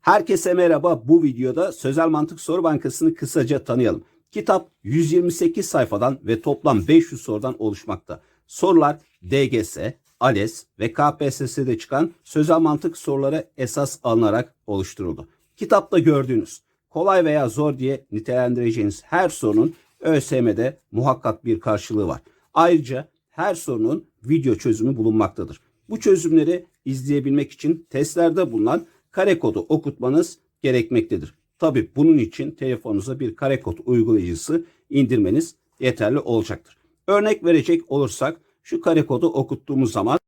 Herkese merhaba. Bu videoda Sözel Mantık Soru Bankası'nı kısaca tanıyalım. Kitap 128 sayfadan ve toplam 500 sorudan oluşmakta. Sorular DGS, ALES ve KPSS'de çıkan sözel mantık soruları esas alınarak oluşturuldu. Kitapta gördüğünüz kolay veya zor diye nitelendireceğiniz her sorunun ÖSYM'de muhakkak bir karşılığı var. Ayrıca her sorunun video çözümü bulunmaktadır. Bu çözümleri izleyebilmek için testlerde bulunan kare kodu okutmanız gerekmektedir. Tabi bunun için telefonunuza bir kare kod uygulayıcısı indirmeniz yeterli olacaktır. Örnek verecek olursak şu kare kodu okuttuğumuz zaman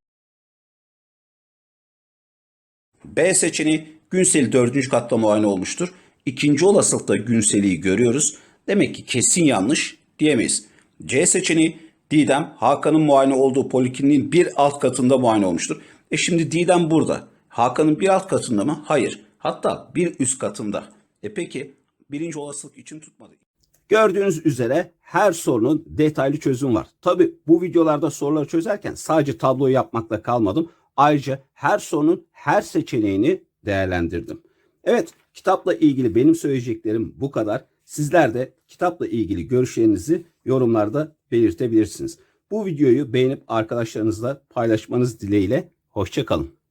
B seçeneği Günsel'i dördüncü katta muayene olmuştur. İkinci olasılıkta Günsel'i görüyoruz. Demek ki kesin yanlış diyemeyiz. C seçeneği Didem Hakan'ın muayene olduğu polikliniğin bir alt katında muayene olmuştur. E şimdi Didem burada. Hakan'ın bir alt katında mı? Hayır. Hatta bir üst katında. E peki birinci olasılık için tutmadı. Gördüğünüz üzere her sorunun detaylı çözümü var. Tabi bu videolarda soruları çözerken sadece tabloyu yapmakla kalmadım. Ayrıca her sorunun her seçeneğini değerlendirdim. Evet kitapla ilgili benim söyleyeceklerim bu kadar. Sizler de kitapla ilgili görüşlerinizi yorumlarda belirtebilirsiniz. Bu videoyu beğenip arkadaşlarınızla paylaşmanız dileğiyle. Hoşçakalın.